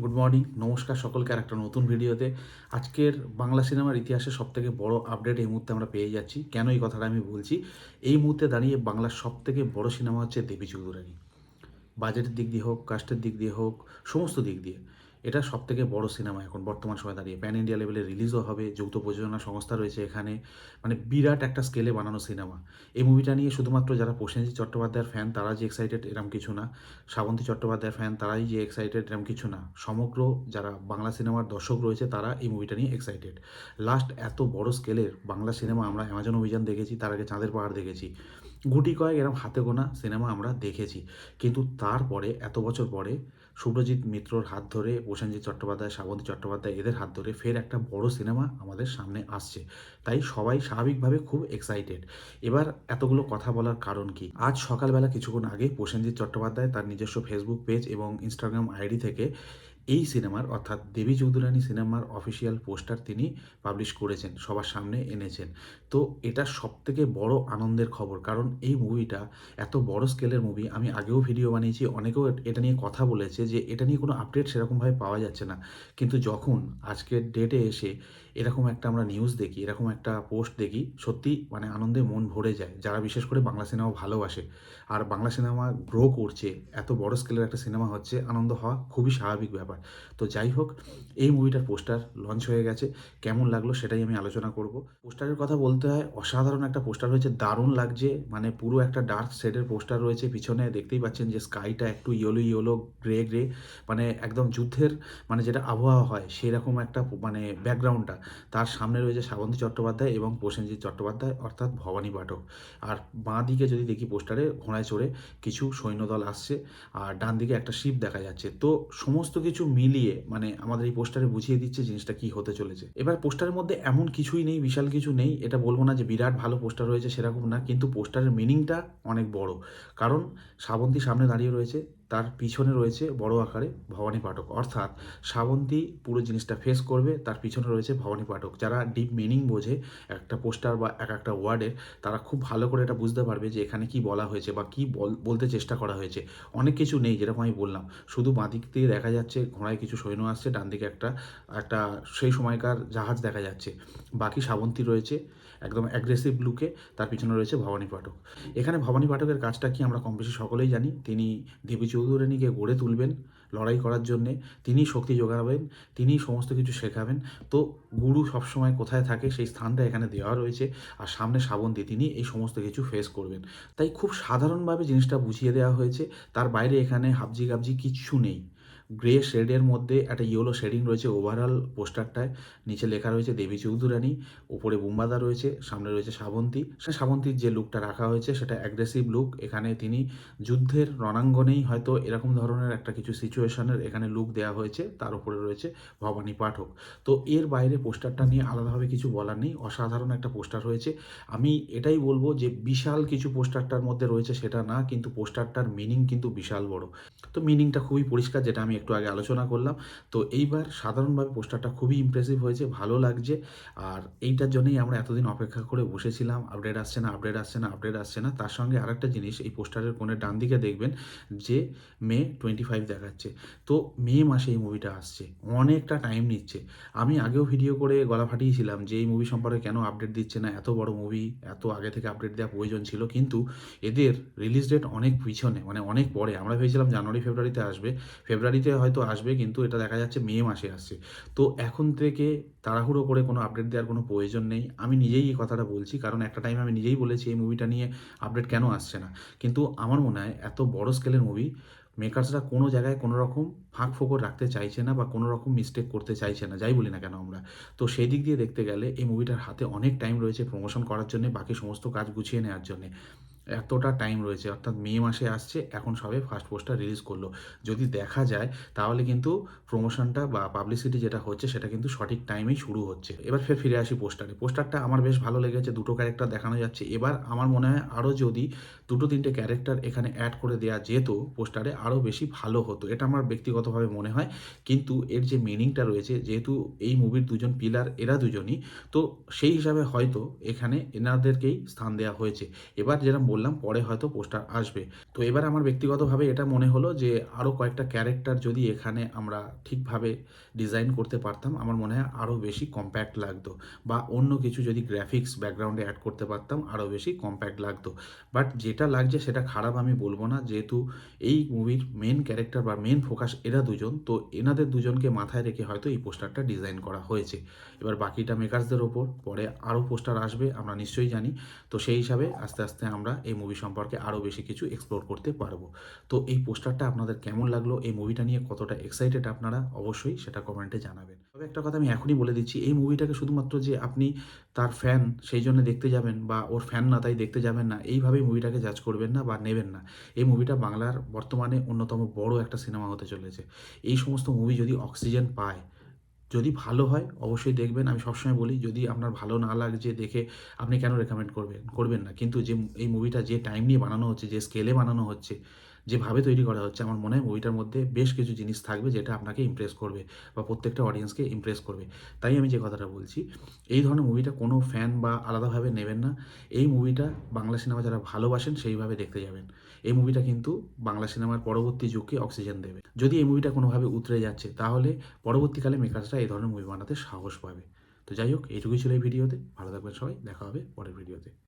Good morning নমস্কার সকলকে আর একটা নতুন ভিডিওতে। আজকের বাংলা সিনেমার ইতিহাসে সবথেকে বড় আপডেট এই মুহূর্তে আমরা পেয়ে যাচ্ছি। কেন এই কথাটা আমি বলছি? এই মুহূর্তে দাঁড়িয়ে বাংলার সবথেকে বড় সিনেমা হচ্ছে দেবী চৌধুরানী। বাজেটের দিক দিয়ে হোক কাস্টের দিক দিয়ে হোক, সমস্ত দিক দিয়ে। এটা সব থেকে বড় সিনেমা এখন বর্তমান সময় দাঁড়িয়ে। প্যান ইন্ডিয়া লেভেলে রিলিজও হবে, যৌথ প্রযোজনা সংস্থা রয়েছে এখানে। মানে বিরাট একটা স্কেলে বানানো সিনেমা। এই মুভিটা নিয়ে শুধুমাত্র যারা প্রসেনজিৎ চট্টোপাধ্যায়ের ফ্যান তারা যে এক্সাইটেড এরম কিছু না। শ্রাবন্তী চট্টোপাধ্যায়ের ফ্যান তারাই যে এক্সাইটেড এরম কিছু না। সমগ্র যারা বাংলা সিনেমার দর্শক রয়েছে, তারা এই মুভিটা নিয়ে এক্সাইটেড লাস্ট এত বড় স্কেলের বাংলা সিনেমা আমরা অ্যামাজন অভিযান দেখেছি, তার আগে চাঁদের পাহাড় দেখেছি। গুটি কয়েক এরম হাতে গোনা সিনেমা আমরা দেখেছি। কিন্তু তারপরে, এত বছর পরে শুভ্রজিৎ মিত্রর হাত ধরে, প্রসেনজিৎ চট্টোপাধ্যায় শ্রাবন্তী চট্টোপাধ্যায়, এদের হাত ধরে ফের একটা বড় সিনেমা আমাদের সামনে আসছে। তাই সবাই স্বাভাবিকভাবে খুব এক্সাইটেড এবার এতগুলো কথা বলার কারণ কি? আজ সকালবেলা কিছুক্ষণ আগে প্রসেনজিৎ চট্টোপাধ্যায় তার নিজস্ব ফেসবুক পেজ এবং ইনস্টাগ্রাম আইডি থেকে এই সিনেমার, অর্থাৎ দেবী চৌধুরানী সিনেমার অফিসিয়াল পোস্টার তিনি পাবলিশ করেছেন, সবার সামনে এনেছেন। তো এটা সবথেকে বড় আনন্দের খবর, কারণ এই মুভিটা এত বড় স্কেলের মুভি আমি আগেও ভিডিও বানিয়েছি, অনেকেও এটা নিয়ে কথা বলেছে যে এটা নিয়ে কোনো আপডেট সেরকমভাবে পাওয়া যাচ্ছে না। কিন্তু যখন আজকের ডেটে এসে এরকম একটা আমরা নিউজ দেখি, এরকম একটা পোস্ট দেখি, সত্যি মানে আনন্দে মন ভরে যায়। যারা বিশেষ করে বাংলা সিনেমা ভালোবাসে। আর বাংলা সিনেমা গ্রো করছে, এত বড় স্কেলের একটা সিনেমা হচ্ছে, আনন্দ হওয়া খুবই স্বাভাবিক ব্যাপার। তো যাই হোক, এই মুভিটার পোস্টার লঞ্চ হয়ে গেছে। কেমন লাগল সেটাই আমি আলোচনা করব। পোস্টারের কথা বলতে হয়, অসাধারণ একটা পোস্টার হয়েছে দারুণ লাগছে। মানে পুরো একটা ডার্ক শেডের পোস্টার রয়েছে। পিছনে দেখতেই পাচ্ছেন যে স্কাইটা একটু ইয়েলো ইয়েলো গ্রে গ্রে মানে একদম যুদ্ধের মানে যেটা আবহাওয়া হয়, সেরকম একটা মানে ব্যাকগ্রাউন্ডটা তার সামনে রয়েছে শ্রাবন্তী চট্টোপাধ্যায় এবং প্রসেনজিৎ চট্টোপাধ্যায়, অর্থাৎ ভবানী পাঠক। আর বাঁ দিকে যদি দেখি পোস্টারে, ঘোড়ায় চড়ে কিছু সৈন্যদল আসছে আর ডান দিকে একটা শিপ দেখা যাচ্ছে। তো সমস্ত কিছু মিলিয়ে মানে আমাদের এই পোস্টারে বুঝিয়ে দিচ্ছে জিনিসটা কি হতে চলেছে। এবার পোস্টারের মধ্যে এমন কিছুই নেই, বিশাল কিছু নেই, এটা বলব না যে বিরাট ভালো পোস্টার রয়েছে সেরকম না, কিন্তু পোস্টারের মিনিংটা অনেক বড়। কারণ শ্রাবন্তী সামনে দাঁড়িয়ে রয়েছে তার পিছনে রয়েছে বড় আকারে ভবানী পাঠক। অর্থাৎ শ্রাবন্তী পুরো জিনিসটা ফেস করবে, তার পিছনে রয়েছে ভবানী পাঠক। যারা ডিপ মিনিং বোঝে, একটা পোস্টার বা এক একটা ওয়ার্ডের তারা খুব ভালো করে এটা বুঝতে পারবে যে এখানে কি বলা হয়েছে বা কি বল- বলতে চেষ্টা করা হয়েছে। অনেক কিছু নেই যেরকম আমি বললাম। শুধু বাঁদিক দিয়ে দেখা যাচ্ছে ঘোড়ায় কিছু সৈন্য আসছে, ডান দিকে একটা একটা সেই সময়কার জাহাজ দেখা যাচ্ছে। বাকি শ্রাবন্তী রয়েছে, একদম অ্যাগ্রেসিভ লুকে তার পিছনে রয়েছে ভবানী পাঠক। এখানে ভবানী পাঠকের কাজটা কি আমরা কম বেশি সকলেই জানি। তিনি দেবী চৌধুরানীকে গড়ে তুলবেন লড়াই করার জন্যে, তিনি শক্তি যোগাবেন, তিনি সমস্ত কিছু শেখাবেন। তো গুরু সবসময় কোথায় থাকে সেই স্থানটা এখানে দেওয়া রয়েছে আর সামনে শ্রাবন্তী তিনি এই সমস্ত কিছু ফেস করবেন। তাই খুব সাধারণভাবে জিনিসটা বুঝিয়ে দেওয়া হয়েছে। তার বাইরে এখানে হাবজি গাবজি কিচ্ছু নেই। গ্রে শেডের মধ্যে একটা ইয়েলো শেডিং রয়েছে ওভারঅল পোস্টারটায়। নিচে লেখা রয়েছে দেবী চৌধুরানী, উপরে বুম্বাদা রয়েছে, সামনে রয়েছে শ্রাবন্তী সে শ্রাবন্তীর যে লুকটা রাখা হয়েছে সেটা অ্যাগ্রেসিভ লুক এখানে তিনি যুদ্ধের রণাঙ্গনেই হয়তো এরকম ধরনের একটা কিছু সিচুয়েশনের এখানে লুক দেওয়া হয়েছে। তার উপরে রয়েছে ভবানী পাঠক। তো এর বাইরে পোস্টারটা নিয়ে আলাদাভাবে কিছু বলার নেই। অসাধারণ একটা পোস্টার হয়েছে আমি এটাই বলব যে বিশাল কিছু পোস্টারটার মধ্যে রয়েছে সেটা না, কিন্তু পোস্টারটার মিনিং কিন্তু বিশাল বড়। তো মিনিংটা খুবই পরিষ্কার, যেটা আমি একটু আগে আলোচনা করলাম। তো এইবার সাধারণভাবে পোস্টারটা খুবই ইমপ্রেসিভ হয়েছে, ভালো লাগছে। আর এইটার জন্যই আমরা এতদিন অপেক্ষা করে বসেছিলাম। আপডেট আসছে না, আপডেট আসছে না, আপডেট আসছে না। তার সঙ্গে আরেকটা জিনিস, এই পোস্টারের কোণের ডান দিকে দেখবেন যে মে টোয়েন্টি ফাইভ দেখাচ্ছে। তো মে মাসে এই মুভিটা আসছে। অনেকটা টাইম নিচ্ছে। আমি আগেও ভিডিও করে গলা ফাটিয়েছিলাম যে এই মুভি সম্পর্কে কেন আপডেট দিচ্ছে না, এত বড় মুভি এত আগে থেকে আপডেট দেওয়া প্রয়োজন ছিল। কিন্তু এদের রিলিজ ডেট অনেক পিছনে মানে অনেক পরে। আমরা ভেবেছিলাম জানুয়ারি, ফেব্রুয়ারিতে আসবে। ফেব্রুয়ারিতে হয়তো আসবে, কিন্তু এটা দেখা যাচ্ছে মে মাসে আসছে। তো এখন থেকে তাড়াহুড়ো করে কোনো আপডেট দেওয়ার কোনো প্রয়োজন নেই। আমি নিজেই এই কথাটা বলছি, কারণ একটা টাইম আমি নিজেই বলেছি এই মুভিটা নিয়ে আপডেট কেন আসছে না। কিন্তু আমার মনে হয় এত বড় স্কেলের মুভি মেকার্সরা কোনো জায়গায় কোনো রকম ফাঁক ফোকর রাখতে চাইছে না বা কোনো রকম মিস্টেক করতে চাইছে না, যাই বলি না কেন আমরা। তো সেই দিক দিয়ে দেখতে গেলে এই মুভিটার হাতে অনেক টাইম রয়েছে প্রমোশন করার জন্য, বাকি সমস্ত কাজ গুছিয়ে নেওয়ার জন্য। এতটা টাইম রয়েছে, অর্থাৎ মে মাসে আসছে, এখন সবে ফার্স্ট পোস্টটা রিলিজ করল। যদি দেখা যায়, তাহলে কিন্তু প্রমোশনটা বা পাবলিসিটি যেটা হচ্ছে, সেটা কিন্তু সঠিক টাইমেই শুরু হচ্ছে। এবার ফের ফিরে আসি পোস্টারে পোস্টারটা আমার বেশ ভালো লেগেছে, দুটো ক্যারেক্টার দেখানো যাচ্ছে। এবার আমার মনে হয় আরও যদি দুটো, তিনটে ক্যারেক্টার এখানে অ্যাড করে দেওয়া যেত পোস্টারে আরও বেশি ভালো হতো। এটা আমার ব্যক্তিগতভাবে মনে হয়। কিন্তু এর যে মিনিংটা রয়েছে, যেহেতু এই মুভির দুজন পিলার এরা দুজনই, তো সেই হিসাবে হয়তো এখানে এনাদেরকেই স্থান দেওয়া হয়েছে। এবার যেরকম বললাম, পরে হয়তো পোস্টার আসবে। তো এবার আমার ব্যক্তিগতভাবে এটা মনে হলো যে আরও কয়েকটা ক্যারেক্টার যদি এখানে আমরা ঠিকভাবে ডিজাইন করতে পারতাম, আমার মনে হয় আরও বেশি কম্প্যাক্ট লাগতো। বা অন্য কিছু যদি গ্রাফিক্স ব্যাকগ্রাউন্ডে অ্যাড করতে পারতাম আরও বেশি কম্প্যাক্ট লাগতো। বাট যেটা লাগছে সেটা খারাপ আমি বলব না, যেহেতু এই মুভির মেন ক্যারেক্টার বা মেন ফোকাস এরা দুজন, তো এনাদের দুজনকে মাথায় রেখে হয়তো এই পোস্টারটা ডিজাইন করা হয়েছে। এবার বাকিটা মেকার্সদের ওপর, পরে আরও পোস্টার আসবে, আমরা নিশ্চয়ই জানি। তো সেই হিসাবে আস্তে আস্তে আমরা এই মুভি সম্পর্কে আরও বেশি কিছু এক্সপ্লোর করতে পারব। তো এই পোস্টারটা আপনাদের কেমন লাগল? এই মুভিটা নিয়ে কতটা এক্সাইটেড আপনারা? অবশ্যই সেটা কমেন্টে জানাবেন। তবে একটা কথা আমি এখনই বলে দিচ্ছি, এই মুভিটাকে শুধুমাত্র যে আপনি তার ফ্যান সেই জন্য দেখতে যাবেন বা ওর ফ্যান না তাই দেখতে যাবেন না, এইভাবেই মুভিটাকে জাজ করবেন না বা নেবেন না। এই মুভিটা বাংলার বর্তমানে অন্যতম বড় একটা সিনেমা হতে চলেছে। এই সমস্ত মুভি যদি অক্সিজেন পায় যদি ভালো হয়, অবশ্যই দেখবেন। আমি সবসময় বলি, যদি আপনার ভালো না লাগছে দেখে আপনি কেন রেকমেন্ড করবেন করবেন না? কিন্তু যে এই মুভিটা যে টাইম নিয়ে বানানো হচ্ছে, যে স্কেলে বানানো হচ্ছে যেভাবে তৈরি করা হচ্ছে, আমার মনে হয় মুভিটার মধ্যে বেশ কিছু জিনিস থাকবে যেটা আপনাকে ইমপ্রেস করবে বা প্রত্যেকটা অডিয়েন্সকে ইমপ্রেস করবে। তাই আমি যে কথাটা বলছি, এই ধরনের মুভিটা কোনো ফ্যান বা আলাদাভাবে নেবেন না। এই মুভিটা বাংলা সিনেমা যারা ভালোবাসেন সেইভাবে দেখতে যাবেন। এই মুভিটা কিন্তু বাংলা সিনেমার পরবর্তী যুগকে অক্সিজেন দেবে। যদি এই মুভিটা কোনোভাবে উতরে যাচ্ছে, তাহলে পরবর্তীকালে মেকার্সরা এই ধরনের মুভি বানাতে সাহস পাবে। তো যাই হোক, এইটুকুই ছিল এই ভিডিওতে। ভালো থাকবেন সবাই, দেখা হবে পরের ভিডিওতে।